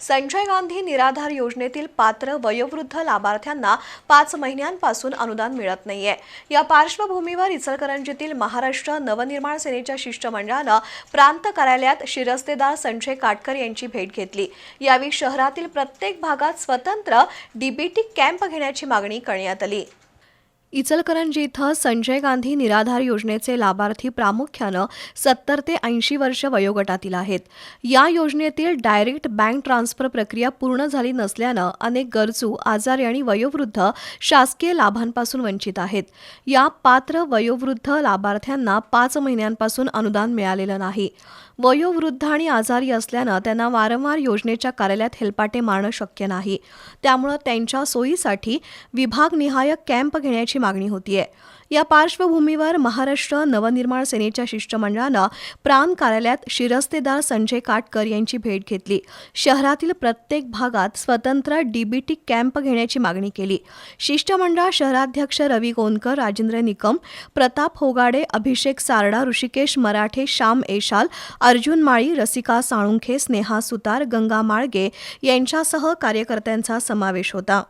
संजय गांधी निराधार योजनेतील पात्र वयोवृद्ध लाभार्थ्यांना पाच महिन्यांपासून अनुदान मिळत नाहीये. या पार्श्वभूमीवर इचलकरंजीतील महाराष्ट्र नवनिर्माण सेनेच्या शिष्टमंडळानं प्रांत कार्यालयात शिरस्तेदार संजय काटकर यांची भेट घेतली. यावेळी शहरातील प्रत्येक भागात स्वतंत्र डीबीटी कॅम्प घेण्याची मागणी करण्यात आली. इचलकरंजी इथं संजय गांधी निराधार योजनेचे लाभार्थी प्रामुख्यानं सत्तर ते ऐंशी वर्ष वयोगटातील आहेत. या योजनेतील डायरेक्ट बँक ट्रान्सफर प्रक्रिया पूर्ण झाली नसल्यानं अनेक गरजू आजारी आणि वयोवृद्ध शासकीय लाभांपासून वंचित आहेत. या पात्र वयोवृद्ध लाभार्थ्यांना पाच महिन्यांपासून अनुदान मिळालेलं नाही. वयोवृद्ध आणि आजारी असल्यानं त्यांना वारंवार योजनेच्या कार्यालयात हेलपाटे मारणं शक्य नाही. त्यामुळं त्यांच्या सोयीसाठी विभागनिहाय कॅम्प घेण्याची मागणी होतीये. या पार्श्वभूमीवर महाराष्ट्र नवनिर्माण सेनेच्या शिष्टमंडळानं प्रांत कार्यालयात शिरस्तेदार संजय काटकर यांची भेट घेतली. शहरातील प्रत्येक भागात स्वतंत्र डीबीटी कॅम्प घेण्याची मागणी केली. शिष्टमंडळ शहराध्यक्ष रवी गोंदकर राजेंद्र निकम प्रताप होगाडे अभिषेक सारडा ऋषिकेश मराठे श्याम एशाल अर्जुन माळी रसिका साळुंखे स्नेहा सुतार गंगा माळगे यांच्यासह कार्यकर्त्यांचा समावेश होता.